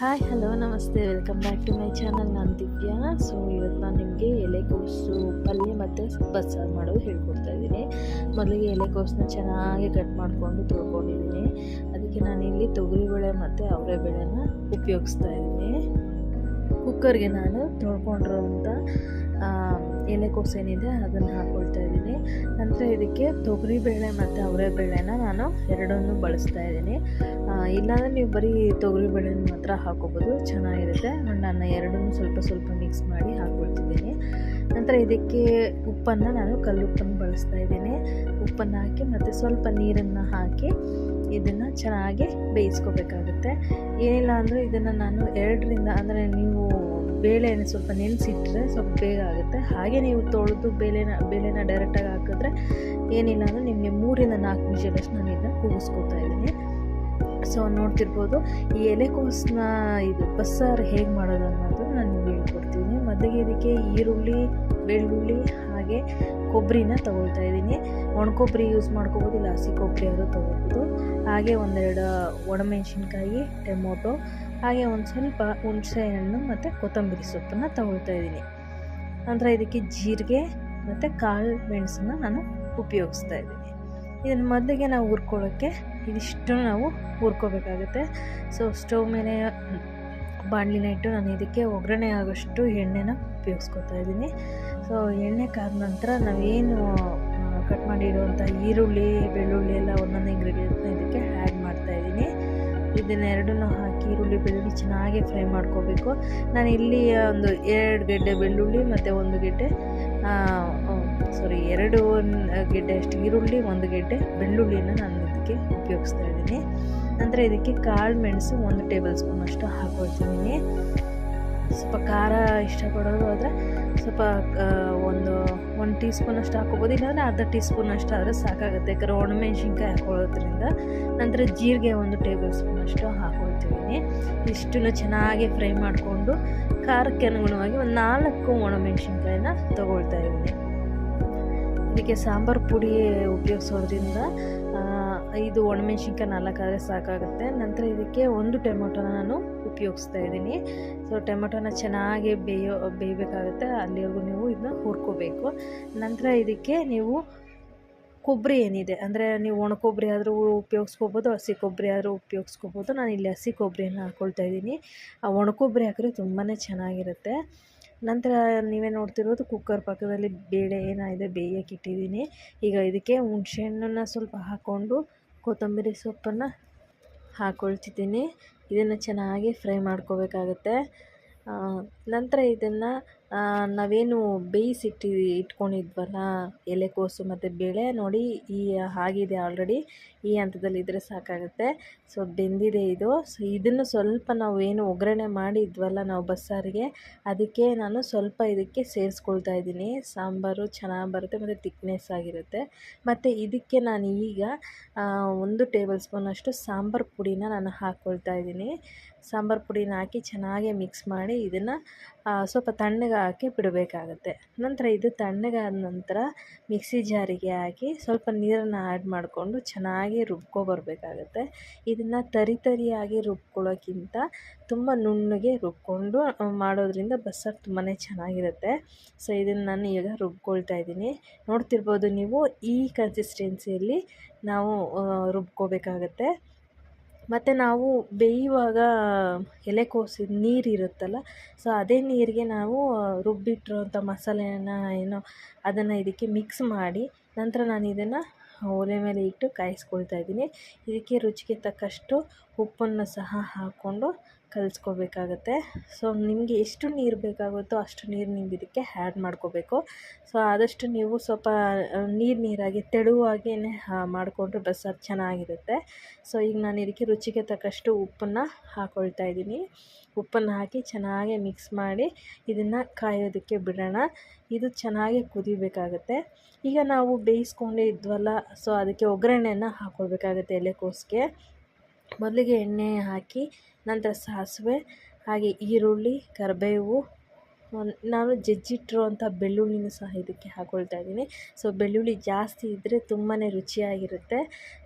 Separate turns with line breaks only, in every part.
Hi hello ನಮಸ್ತೆ welcome back to my channel ನಾನು Divya so ಇವತ್ತು ನಾನು ನಿಮಗೆ ಎಲೆಕೋಸು ಪಲ್ಯ ಮತ್ತು ಬಸ್ಸಾರು ಮಾಡೋದು ಹೇಳ್ಕೊಡ್ತಾ ಇದ್ದೀನಿ. ಮೊದಲಿಗೆ ಎಲೆಕೋಸನ್ನ ಚೆನ್ನಾಗಿ ಕಟ್ ಮಾಡಿಕೊಂಡು ತೊಳ್ಕೊಂಡಿದ್ದೀನಿ. ಅದಕ್ಕೆ ನಾನಿಲ್ಲಿ ತೊಗರಿಬೇಳೆ ಮತ್ತು ಅವರೆ ಬೇಳೆನ ಉಪಯೋಗಿಸ್ತಾ ಇದ್ದೀನಿ. ಕುಕ್ಕರ್ಗೆ ನಾನು ತೊಳ್ಕೊಂಡಿರೋಂಥ ಎಲೆಕೋಸು ಏನಿದೆ ಅದನ್ನು ಹಾಕ್ಕೊಳ್ತಾ ಇದ್ದೀನಿ. ನಂತರ ಇದಕ್ಕೆ ತೊಗರಿಬೇಳೆ ಮತ್ತು ಅವರೆಬೇಳೆನ ನಾನು ಎರಡನ್ನೂ ಬಳಸ್ತಾ ಇದ್ದೀನಿ. ಇಲ್ಲಾಂದರೆ ನೀವು ಬರೀ ತೊಗರಿಬೇಳೆನ ಮಾತ್ರ ಹಾಕೋಬೋದು, ಚೆನ್ನಾಗಿರುತ್ತೆ. ನಾನು ಎರಡನ್ನೂ ಸ್ವಲ್ಪ ಸ್ವಲ್ಪ ಮಿಕ್ಸ್ ಮಾಡಿ ಹಾಕ್ಕೊಳ್ತಿದ್ದೀನಿ ನಂತರ ಇದಕ್ಕೆ ಉಪ್ಪನ್ನು ನಾನು ಕಲ್ಲುಪ್ಪನ್ನು ಬಳಸ್ತಾ ಇದ್ದೀನಿ. ಉಪ್ಪನ್ನು ಹಾಕಿ ಮತ್ತು ಸ್ವಲ್ಪ ನೀರನ್ನು ಹಾಕಿ ಇದನ್ನು ಚೆನ್ನಾಗಿ ಬೇಯಿಸ್ಕೋಬೇಕಾಗುತ್ತೆ. ಏನಿಲ್ಲ ಅಂದರೆ ಇದನ್ನು ನಾನು ಎರಡರಿಂದ ಅಂದರೆ ನೀವು ಬೇಳೆನ ಸ್ವಲ್ಪ ನೆನೆಸಿಟ್ರೆ ಸ್ವಲ್ಪ ಬೇಗ ಆಗುತ್ತೆ. ಹಾಗೆ ನೀವು ತೊಳೆದು ಬೇಳೆನ ಬೇಳೆನ ಡೈರೆಕ್ಟಾಗಿ ಹಾಕಿದ್ರೆ ಏನಿಲ್ಲ ಅಂದರೆ ನಿಮಗೆ ಮೂರಿಂದ ನಾಲ್ಕು ನಿಮಿಷದಷ್ಟು ನಾನು ಇದನ್ನು ಕೂಗಿಸ್ಕೊತಾ ಇದ್ದೀನಿ. ಸೊ ನೋಡ್ತಿರ್ಬೋದು ಈ ಎಲೆಕೋಸನ್ನ ಇದು ಬಸ್ಸಾರು ಹೇಗೆ ಮಾಡೋದು ಅನ್ನೋದು ನಾನು ನಿಮ್ಗೆ ಹೇಳ್ಕೊಡ್ತೀನಿ. ಮದ್ದಿಗೆ ಇದಕ್ಕೆ ಈರುಳ್ಳಿ, ಬೆಳ್ಳುಳ್ಳಿ ಹಾಗೆ ಕೊಬ್ಬರಿನ ತಗೊಳ್ತಾ ಇದ್ದೀನಿ. ಒಣಕೊಬ್ಬರಿ ಯೂಸ್ ಮಾಡ್ಕೋಬೋದು ಇಲ್ಲ ಹಸಿ ಕೊಬ್ಬರಿ ಆದರೂ ತೊಗೋಬೋದು. ಹಾಗೆ ಒಂದೆರಡು ಒಣಮೆಣಸಿನ್ಕಾಯಿ, ಟೊಮೊಟೊ, ಹಾಗೆ ಒಂದು ಸ್ವಲ್ಪ ಹುಣಸೆ ಹಣ್ಣು ಮತ್ತು ಕೊತ್ತಂಬರಿ ಸೊಪ್ಪನ್ನು ತಗೊಳ್ತಾ ಇದ್ದೀನಿ. ನಂತರ ಇದಕ್ಕೆ ಜೀರಿಗೆ ಮತ್ತು ಕಾಳು ಮೆಣಸನ್ನ ನಾನು ಉಪಯೋಗಿಸ್ತಾ ಇದ್ದೀನಿ. ಇದನ್ನ ಮೊದಲಿಗೆ ನಾವು ಹುರ್ಕೊಳ್ಳೋಕ್ಕೆ ಇದಿಷ್ಟು ನಾವು ಹುರ್ಕೋಬೇಕಾಗುತ್ತೆ. ಸೊ ಸ್ಟವ್ ಮೇಲೆ ಬಾಣಲಿನ ಇಟ್ಟು ನಾನು ಇದಕ್ಕೆ ಒಗ್ಗರಣೆ ಆಗೋಷ್ಟು ಎಣ್ಣೆನ ಉಪಯೋಗಿಸ್ಕೊತಾ ಇದ್ದೀನಿ. ಸೊ ಎಣ್ಣೆ ಕಾದ ನಂತರ ನಾವೇನು ಕಟ್ ಮಾಡಿರುವಂಥ ಈರುಳ್ಳಿ, ಬೆಳ್ಳುಳ್ಳಿ ಎಲ್ಲ ಒಂದೊಂದು ಇಂಗ್ರೀಡಿಯೆಂಟ್ನ ಇದಕ್ಕೆ ಆ್ಯಡ್ ಮಾಡ್ತಾಯಿದ್ದೀನಿ ಇದನ್ನೆರಡನ್ನೂ ಹಾಕಿ ಈರುಳ್ಳಿ, ಬೆಳ್ಳುಳ್ಳಿ ಚೆನ್ನಾಗಿ ಫ್ರೈ ಮಾಡ್ಕೋಬೇಕು. ನಾನು ಇಲ್ಲಿ ಒಂದು ಎರಡು ಗೆಡ್ಡೆ ಬೆಳ್ಳುಳ್ಳಿ ಮತ್ತು ಒಂದು ಗೆಡ್ಡೆ ಸಾರಿ ಎರಡು ಗೆಡ್ಡೆ ಅಷ್ಟು ಈರುಳ್ಳಿ, ಒಂದು ಗೆಡ್ಡೆ ಬೆಳ್ಳುಳ್ಳಿನ ನಾನು ಇದಕ್ಕೆ ಉಪಯೋಗಿಸ್ತಾ ಇದ್ದೀನಿ. ನಂತರ ಇದಕ್ಕೆ ಕಾಳು ಮೆಣಸು ಒಂದು ಟೇಬಲ್ ಸ್ಪೂನ್ ಅಷ್ಟು ಹಾಕ್ಕೊಳ್ತಿದ್ದೀನಿ ಸ್ವಲ್ಪ ಖಾರ ಇಷ್ಟಪಡೋದು ಆದರೆ ಸ್ವಲ್ಪ ಒಂದು ಒಂದು ಟೀ ಸ್ಪೂನ್ ಅಷ್ಟು ಹಾಕೋಬೋದು ಇಲ್ಲಾಂದರೆ ಅರ್ಧ ಟೀ ಸ್ಪೂನ್ ಅಷ್ಟು ಆದರೆ ಸಾಕಾಗುತ್ತೆ. ಯಾಕಂದರೆ ಒಣಮೆಣ್ಸಿನ್ಕಾಯಿ ಹಾಕೊಳ್ಳೋದ್ರಿಂದ ನಂತರ ಜೀರಿಗೆ ಒಂದು ಟೇಬಲ್ ಸ್ಪೂನ್ ಅಷ್ಟು ಹಾಕೊಳ್ತಿದ್ದೀನಿ. ಇಷ್ಟನ್ನು ಚೆನ್ನಾಗಿ ಫ್ರೈ ಮಾಡಿಕೊಂಡು ಖಾರಕ್ಕೆ ಅನುಗುಣವಾಗಿ ಒಂದು ನಾಲ್ಕು ಒಣಮೆಣ್ಸಿನ್ಕಾಯಿನ ತೊಗೊಳ್ತಾ ಇದ್ದೀನಿ. ಇದಕ್ಕೆ ಸಾಂಬಾರು ಪುಡಿ ಉಪಯೋಗಿಸೋದ್ರಿಂದ ಇದು ಒಣಮೆಣ್ಸಿನ್ಕಾಯಿ ನಾಲ್ಕಾದರೆ ಸಾಕಾಗುತ್ತೆ. ನಂತರ ಇದಕ್ಕೆ ಒಂದು ಟೊಮೆಟೊನ ನಾನು ಉಪಯೋಗಿಸ್ತಾ ಇದ್ದೀನಿ. ಸೊ ಟೊಮೆಟೊನ ಚೆನ್ನಾಗಿ ಬೇಯೋ, ಬೇಯಬೇಕಾಗುತ್ತೆ. ಅಲ್ಲಿವರೆಗೂ ನೀವು ಇದನ್ನ ಹುರ್ಕೋಬೇಕು. ನಂತರ ಇದಕ್ಕೆ ನೀವು ಕೊಬ್ಬರಿ ಏನಿದೆ, ಅಂದರೆ ನೀವು ಒಣ ಕೊಬ್ಬರಿ ಆದರೂ ಉಪಯೋಗಿಸ್ಕೋಬೋದು, ಹಸಿ ಕೊಬ್ಬರಿ ಆದರೂ ಉಪಯೋಗಿಸ್ಕೋಬೋದು. ನಾನು ಇಲ್ಲಿ ಹಸಿ ಕೊಬ್ಬರಿಯನ್ನು ಹಾಕ್ಕೊಳ್ತಾ ಇದ್ದೀನಿ. ಆ ಒಣ ಕೊಬ್ಬರಿ ಹಾಕಿದ್ರೆ ತುಂಬಾ ಚೆನ್ನಾಗಿರುತ್ತೆ. ನಂತರ ನೀವೇ ನೋಡ್ತಿರೋದು ಕುಕ್ಕರ್ ಪಕ್ಕದಲ್ಲಿ ಬೇಳೆ ಏನಾಗಿದೆ, ಬೇಯಕ್ಕೆ ಇಟ್ಟಿದ್ದೀನಿ. ಈಗ ಇದಕ್ಕೆ ಹುಣಸೆಹಣ್ಣನ್ನು ಸ್ವಲ್ಪ ಹಾಕ್ಕೊಂಡು ಕೊತ್ತಂಬರಿ ಸೊಪ್ಪನ್ನು ಹಾಕ್ಕೊಳ್ತಿದ್ದೀನಿ ಇದನ್ನು ಚೆನ್ನಾಗಿ ಫ್ರೈ ಮಾಡ್ಕೋಬೇಕಾಗುತ್ತೆ. ನಂತರ ಇದನ್ನು ನಾವೇನು ಬೇಯಿಸಿಟ್ಟು ಇಟ್ಕೊಂಡಿದ್ವಲ್ಲ ಎಲೆಕೋಸು ಮತ್ತು ಬೇಳೆ ನೋಡಿ ಈ ಆಗಿದೆ ಆಲ್ರೆಡಿ ಈ ಹಂತದಲ್ಲಿ ಇದ್ದರೆ ಸಾಕಾಗುತ್ತೆ. ಸೊ ಬೆಂದಿದೆ ಇದು. ಸೊ ಇದನ್ನು ಸ್ವಲ್ಪ ನಾವು ಏನು ಒಗ್ಗರಣೆ ಮಾಡಿದ್ವಲ್ಲ ನಾವು ಬಸ್ಸಾರಿಗೆ, ಅದಕ್ಕೆ ನಾನು ಸ್ವಲ್ಪ ಇದಕ್ಕೆ ಸೇರಿಸ್ಕೊಳ್ತಾ ಇದ್ದೀನಿ. ಸಾಂಬಾರು ಚೆನ್ನಾಗಿ ಬರುತ್ತೆ ಮತ್ತು ತಿಕ್ನೆಸ್ ಆಗಿರುತ್ತೆ. ಮತ್ತು ಇದಕ್ಕೆ ನಾನು ಈಗ ಒಂದು ಟೇಬಲ್ ಸ್ಪೂನಷ್ಟು ಸಾಂಬಾರು ಪುಡಿನ ನಾನು ಹಾಕ್ಕೊಳ್ತಾ ಇದ್ದೀನಿ. ಸಾಂಬಾರು ಪುಡಿನ ಹಾಕಿ ಚೆನ್ನಾಗಿ ಮಿಕ್ಸ್ ಮಾಡಿ ಇದನ್ನು ಸ್ವಲ್ಪ ತಣ್ಣಗೆ ಹಾಕಿ ಬಿಡಬೇಕಾಗತ್ತೆ. ನಂತರ ಇದು ತಣ್ಣಗಾದ ನಂತರ ಮಿಕ್ಸಿ ಜಾರಿಗೆ ಹಾಕಿ ಸ್ವಲ್ಪ ನೀರನ್ನು ಆ್ಯಡ್ ಮಾಡಿಕೊಂಡು ಚೆನ್ನಾಗಿ ರುಬ್ಕೊಬರ್ಬೇಕಾಗತ್ತೆ ಇದನ್ನು ತರಿ ತರಿಯಾಗಿ ರುಬ್ಕೊಳ್ಳೋಕ್ಕಿಂತ ತುಂಬ ನುಣ್ಣಗೆ ರುಬ್ಕೊಂಡು ಮಾಡೋದ್ರಿಂದ ಬಸ್ಸಾರು ತುಂಬಾ ಚೆನ್ನಾಗಿರುತ್ತೆ. ಸೊ, ಇದನ್ನು ನಾನು ಈಗ ರುಬ್ಕೊಳ್ತಾ ಇದ್ದೀನಿ. ನೋಡ್ತಿರ್ಬೋದು ನೀವು ಈ ಕನ್ಸಿಸ್ಟೆನ್ಸಿಯಲ್ಲಿ ನಾವು ರುಬ್ಕೋಬೇಕಾಗತ್ತೆ. ಮತ್ತು ನಾವು ಬೇಯುವಾಗ ಎಲೆಕೋಸು ನೀರು ಇರುತ್ತಲ್ಲ ಸೊ ಅದೇ ನೀರಿಗೆ ನಾವು ರುಬ್ಬಿಟ್ಟಿರುವಂಥ ಮಸಾಲೆಯನ್ನು ಏನೋ ಅದನ್ನು ಇದಕ್ಕೆ ಮಿಕ್ಸ್ ಮಾಡಿ ನಂತರ ನಾನು ಇದನ್ನು ಒಲೆ ಮೇಲೆ ಇಟ್ಟು ಕಾಯಿಸ್ಕೊಳ್ತಾ ಇದ್ದೀನಿ. ಇದಕ್ಕೆ ರುಚಿಗೆ ತಕ್ಕಷ್ಟು ಉಪ್ಪನ್ನು ಸಹ ಹಾಕ್ಕೊಂಡು ಕಲಿಸ್ಕೋಬೇಕಾಗತ್ತೆ. ಸೊ ನಿಮಗೆ ಎಷ್ಟು ನೀರು ಬೇಕಾಗುತ್ತೋ ಅಷ್ಟು ನೀರು ನೀವು ಇದಕ್ಕೆ ಆ್ಯಡ್ ಮಾಡ್ಕೋಬೇಕು. ಸೊ ಆದಷ್ಟು ನೀವು ಸ್ವಲ್ಪ ನೀರು ನೀರಾಗಿ ತೆಳುವಾಗೇ ಮಾಡಿಕೊಂಡ್ರೆ ಬಸ್ಸಾರು ಚೆನ್ನಾಗಿರುತ್ತೆ. ಸೊ ಈಗ ನಾನು ಇದಕ್ಕೆ ರುಚಿಗೆ ತಕ್ಕಷ್ಟು ಉಪ್ಪನ್ನು ಹಾಕ್ಕೊಳ್ತಾ ಇದ್ದೀನಿ. ಉಪ್ಪನ್ನು ಹಾಕಿ ಚೆನ್ನಾಗಿ ಮಿಕ್ಸ್ ಮಾಡಿ ಇದನ್ನು ಕಾಯೋದಕ್ಕೆ ಬಿಡೋಣ. ಇದು ಚೆನ್ನಾಗಿ ಕುದಿಬೇಕಾಗತ್ತೆ. ಈಗ ನಾವು ಬೇಯಿಸ್ಕೊಂಡೇ ಇದ್ವಲ್ಲ ಸೊ ಅದಕ್ಕೆ ಒಗ್ಗರಣೆಯನ್ನು ಹಾಕ್ಕೊಳ್ಬೇಕಾಗತ್ತೆ ಎಲೆಕೋಸಿಗೆ ಮೊದಲಿಗೆ ಎಣ್ಣೆ ಹಾಕಿ ನಂತರ ಸಾಸಿವೆ, ಹಾಗೆ ಈರುಳ್ಳಿ, ಕರಿಬೇವು ನಾನು ಜಜ್ಜಿಟ್ಟಿರುವಂಥ ಬೆಳ್ಳುಳ್ಳಿನೂ ಸಹ ಇದಕ್ಕೆ ಹಾಕ್ಕೊಳ್ತಾ ಇದ್ದೀನಿ. ಸೊ, ಬೆಳ್ಳುಳ್ಳಿ ಜಾಸ್ತಿ ಇದ್ದರೆ ತುಂಬಾ ರುಚಿಯಾಗಿರುತ್ತೆ.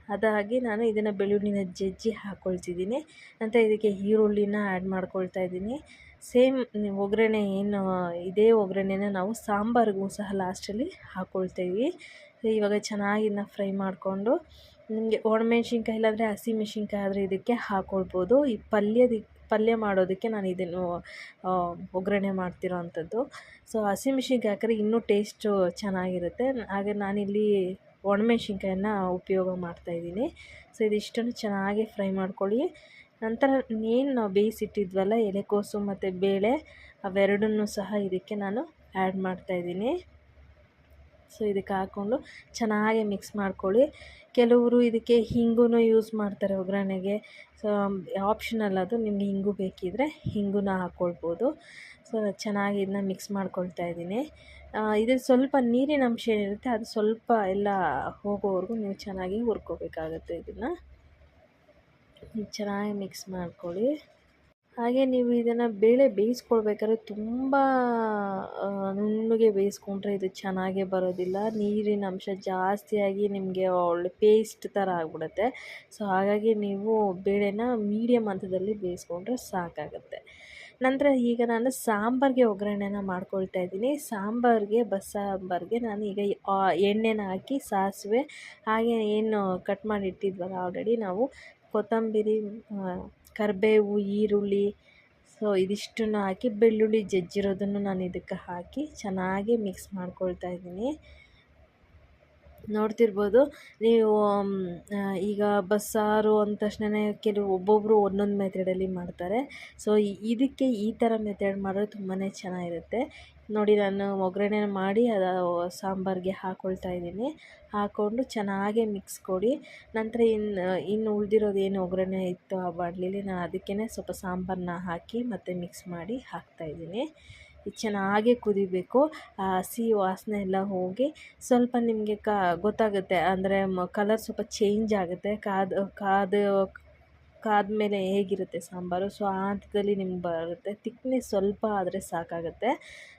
ಅದಾಗಿ ನಾನು ಇದನ್ನು ಬೆಳ್ಳುಳ್ಳಿನ ಜಜ್ಜಿ ಹಾಕ್ಕೊಳ್ತಿದ್ದೀನಿ ನಂತರ ಇದಕ್ಕೆ ಈರುಳ್ಳಿನ ಆ್ಯಡ್ ಮಾಡ್ಕೊಳ್ತಾ ಇದ್ದೀನಿ. ಸೇಮ್ ಒಗ್ಗರಣೆ ಏನು, ಇದೇ ಒಗ್ಗರಣೆನ ನಾವು ಸಾಂಬಾರಿಗೂ ಸಹ ಲಾಸ್ಟಲ್ಲಿ ಹಾಕ್ಕೊಳ್ತೇವೆ ಇವಾಗ ಚೆನ್ನಾಗಿ ಇದನ್ನ ಫ್ರೈ ಮಾಡಿಕೊಂಡು ನಿಮಗೆ ಒಣಮೆಣ್ಸಿನ್ಕಾಯಿ ಇಲ್ಲಾಂದರೆ ಹಸಿಮೆಣ್ಸಿನ್ಕಾಯಿ ಆದರೆ ಇದಕ್ಕೆ ಹಾಕ್ಕೊಳ್ಬೋದು ಈ ಪಲ್ಯದ ಪಲ್ಯ ಮಾಡೋದಕ್ಕೆ ನಾನು ಇದನ್ನು ಒಗ್ಗರಣೆ ಮಾಡ್ತಿರೋ ಅಂಥದ್ದು ಸೊ ಹಸಿಮೆಣ್ಸಿನ್ಕಾಯಿ ಹಾಕಿದ್ರೆ ಇನ್ನೂ ಟೇಸ್ಟು ಚೆನ್ನಾಗಿರುತ್ತೆ. ಹಾಗೆ ನಾನಿಲ್ಲಿ ಒಣಮೆಣ್ಸಿನ್ಕಾಯನ್ನ ಉಪಯೋಗ ಮಾಡ್ತಾಯಿದ್ದೀನಿ ಸೊ ಇದಿಷ್ಟನ್ನು ಚೆನ್ನಾಗಿ ಫ್ರೈ ಮಾಡ್ಕೊಳ್ಳಿ. ನಂತರ ಏನು ನಾವು ಬೇಯಿಸಿಟ್ಟಿದ್ವಲ್ಲ ಎಲೆಕೋಸು ಮತ್ತು ಬೇಳೆ, ಅವೆರಡನ್ನೂ ಸಹ ಇದಕ್ಕೆ ನಾನು ಆ್ಯಡ್ ಮಾಡ್ತಾಯಿದ್ದೀನಿ ಸೊ ಇದಕ್ಕೆ ಹಾಕ್ಕೊಂಡು ಚೆನ್ನಾಗಿ ಮಿಕ್ಸ್ ಮಾಡ್ಕೊಳ್ಳಿ. ಕೆಲವರು ಇದಕ್ಕೆ ಹಿಂಗೂ ಯೂಸ್ ಮಾಡ್ತಾರೆ ಒಗ್ಗರಣೆಗೆ. ಸೊ ಆಪ್ಷನಲ್ ಅದು. ನಿಮಗೆ ಹಿಂಗು ಬೇಕಿದ್ದರೆ ಹಿಂಗೂ ಹಾಕ್ಕೊಳ್ಬೋದು. ಸೊ ಚೆನ್ನಾಗಿ ಇದನ್ನ ಮಿಕ್ಸ್ ಮಾಡ್ಕೊಳ್ತಾ ಇದ್ದೀನಿ. ಇದು ಸ್ವಲ್ಪ ನೀರಿನ ಅಂಶ ಏನಿರುತ್ತೆ ಅದು ಸ್ವಲ್ಪ ಎಲ್ಲ ಹೋಗೋವರೆಗೂ ನೀವು ಚೆನ್ನಾಗಿ ಹುರ್ಕೋಬೇಕಾಗತ್ತೆ ಇದನ್ನು. ಚೆನ್ನಾಗಿ ಮಿಕ್ಸ್ ಮಾಡ್ಕೊಳ್ಳಿ. ಹಾಗೆ ನೀವು ಇದನ್ನು ಬೇಳೆ ಬೇಯಿಸ್ಕೊಳ್ಬೇಕಾದ್ರೆ ತುಂಬ ನುಣ್ಣಗೆ ಬೇಯಿಸ್ಕೊಂಡ್ರೆ ಇದು ಚೆನ್ನಾಗೇ ಬರೋದಿಲ್ಲ. ನೀರಿನ ಅಂಶ ಜಾಸ್ತಿಯಾಗಿ ನಿಮಗೆ ಒಳ್ಳೆ ಪೇಸ್ಟ್ ಥರ ಆಗಿಬಿಡುತ್ತೆ. ಸೊ ಹಾಗಾಗಿ ನೀವು ಬೇಳೆನ ಮೀಡಿಯಮ್ ಹಂತದಲ್ಲಿ ಬೇಯಿಸ್ಕೊಂಡ್ರೆ ಸಾಕಾಗುತ್ತೆ. ನಂತರ ಈಗ ನಾನು ಸಾಂಬಾರಿಗೆ ಒಗ್ಗರಣೆನ ಮಾಡ್ಕೊಳ್ತಾ ಇದ್ದೀನಿ. ಸಾಂಬಾರಿಗೆ, ಬಸ್ಸಾಂಬಾರಿಗೆ ನಾನು ಈಗ ಎಣ್ಣೆನ ಹಾಕಿ ಸಾಸಿವೆ, ಹಾಗೆ ಏನು ಕಟ್ ಮಾಡಿ ಇಟ್ಟಿದ್ವಲ್ಲ ಆಲ್ರೆಡಿ ನಾವು ಕೊತ್ತಂಬರಿ ಕರಿಬೇವು ಈರುಳ್ಳಿ ಸೊ ಇದಿಷ್ಟನ್ನು ಹಾಕಿ ಬೆಳ್ಳುಳ್ಳಿ ಜಜ್ಜಿರೋದನ್ನು ನಾನು ಇದಕ್ಕೆ ಹಾಕಿ ಚೆನ್ನಾಗಿ ಮಿಕ್ಸ್ ಮಾಡ್ಕೊಳ್ತಾ ಇದ್ದೀನಿ. ನೋಡ್ತಿರ್ಬೋದು. ನೀವು ಈಗ ಬಸ್ಸಾರು ಅಂದ ತಕ್ಷಣ ಕೆಲವು ಒಬ್ಬೊಬ್ಬರು ಒಂದೊಂದು ಮೆಥಡಲ್ಲಿ ಮಾಡ್ತಾರೆ. ಸೊ ಇದಕ್ಕೆ ಈ ಥರ ಮೆಥಡ್ ಮಾಡಿದ್ರೆ ತುಂಬಾ ಚೆನ್ನಾಗಿರುತ್ತೆ. ನೋಡಿ, ನಾನು ಒಗ್ಗರಣೆ ಮಾಡಿ ಅದು ಸಾಂಬಾರಿಗೆ ಹಾಕ್ಕೊಳ್ತಾ ಇದ್ದೀನಿ. ಹಾಕ್ಕೊಂಡು ಚೆನ್ನಾಗೆ ಮಿಕ್ಸ್ ಕೊಡಿ. ನಂತರ ಇನ್ನು ಇನ್ನು ಉಳಿದಿರೋದು ಏನು ಒಗ್ಗರಣೆ ಇತ್ತು ಆ ಬಾಣಲಿಲಿ ನಾನು ಅದಕ್ಕೇ ಸ್ವಲ್ಪ ಸಾಂಬಾರನ್ನ ಹಾಕಿ ಮತ್ತು ಮಿಕ್ಸ್ ಮಾಡಿ ಹಾಕ್ತಾಯಿದ್ದೀನಿ ಚೆನ್ನಾಗಿ ಕುದಿಬೇಕು. ಆ ಹಸಿ ವಾಸನೆ ಎಲ್ಲ ಹೋಗಿ ಸ್ವಲ್ಪ ನಿಮಗೆ ಕಾ, ಗೊತ್ತಾಗುತ್ತೆ. ಅಂದರೆ ಮ ಕಲರ್ ಸ್ವಲ್ಪ ಚೇಂಜ್ ಆಗುತ್ತೆ. ಕಾದ ಕಾದ ಮೇಲೆ ಹೇಗಿರುತ್ತೆ ಸಾಂಬಾರು. ಸೊ ಆ ಹಂತದಲ್ಲಿ ನಿಮ್ಗೆ ಬರುತ್ತೆ. ತಿಕ್ನೆಸ್ ಸ್ವಲ್ಪ ಆದರೆ ಸಾಕಾಗುತ್ತೆ.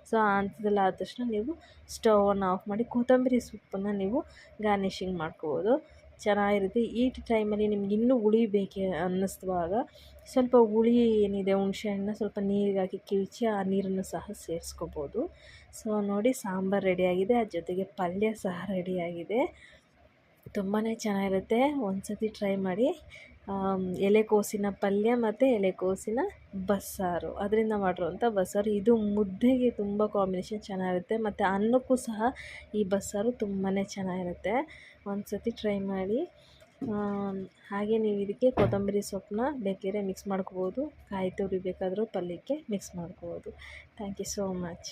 ಸೊ ಆ ಹಂತದಲ್ಲಿ ಆದ ತಕ್ಷಣ ನೀವು ಸ್ಟವನ್ನು ಆಫ್ ಮಾಡಿ ಕೊತ್ತಂಬರಿ ಸೊಪ್ಪನ್ನು ನೀವು ಗಾರ್ನಿಷಿಂಗ್ ಮಾಡ್ಕೋಬೋದು. ಚೆನ್ನಾಗಿರುತ್ತೆ. ಈಟ್ ಟೈಮಲ್ಲಿ ನಿಮ್ಗೆ ಇನ್ನೂ ಹುಳಿ ಬೇಕೆ ಅನ್ನಿಸುವಾಗ ಸ್ವಲ್ಪ ಹುಳಿ ಏನಿದೆ, ಹುಣಸೆ ಹಣ್ಣನ್ನ ಸ್ವಲ್ಪ ನೀರಿಗೆ ಹಾಕಿ ಕಿವಿಚಿ ಆ ನೀರನ್ನು ಸಹ ಸೇರಿಸ್ಕೋಬೋದು. ಸೊ ನೋಡಿ ಸಾಂಬಾರು ರೆಡಿಯಾಗಿದೆ ಅದ್ರ ಜೊತೆಗೆ ಪಲ್ಯ ಸಹ ರೆಡಿಯಾಗಿದೆ ತುಂಬಾ ಚೆನ್ನಾಗಿರುತ್ತೆ. ಒಂದು ಸತಿ ಟ್ರೈ ಮಾಡಿ ಎಲೆಕೋಸಿನ ಪಲ್ಯ ಮತ್ತು ಎಲೆಕೋಸಿನ ಬಸ್ಸಾರು. ಅದರಿಂದ ಮಾಡಿರುವಂಥ ಬಸ್ಸಾರು. ಇದು ಮುದ್ದೆಗೆ ತುಂಬ ಕಾಂಬಿನೇಷನ್ ಚೆನ್ನಾಗಿರುತ್ತೆ. ಮತ್ತು ಅನ್ನಕ್ಕೂ ಸಹ ಈ ಬಸ್ಸಾರು ತುಂಬಾ ಚೆನ್ನಾಗಿರುತ್ತೆ. ಒಂದು ಸತಿ ಟ್ರೈ ಮಾಡಿ ಹಾಗೆ ನೀವು ಇದಕ್ಕೆ ಕೊತ್ತಂಬರಿ ಸೊಪ್ಪನ್ನ ಬೇಕಿದ್ರೆ ಮಿಕ್ಸ್ ಮಾಡ್ಕೋಬೋದು. ಕಾಯಿ ತುರಿ ಬೇಕಾದರೂ ಪಲ್ಯಕ್ಕೆ ಮಿಕ್ಸ್ ಮಾಡ್ಕೋಬೋದು. ಥ್ಯಾಂಕ್ ಯು ಸೋ ಮಚ್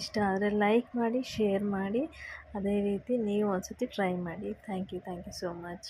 ಇಷ್ಟ ಆದರೆ ಲೈಕ್ ಮಾಡಿ ಶೇರ್ ಮಾಡಿ. ಅದೇ ರೀತಿ ನೀವು ಒಂದು ಸತಿ ಟ್ರೈ ಮಾಡಿ. Thank you thank you so much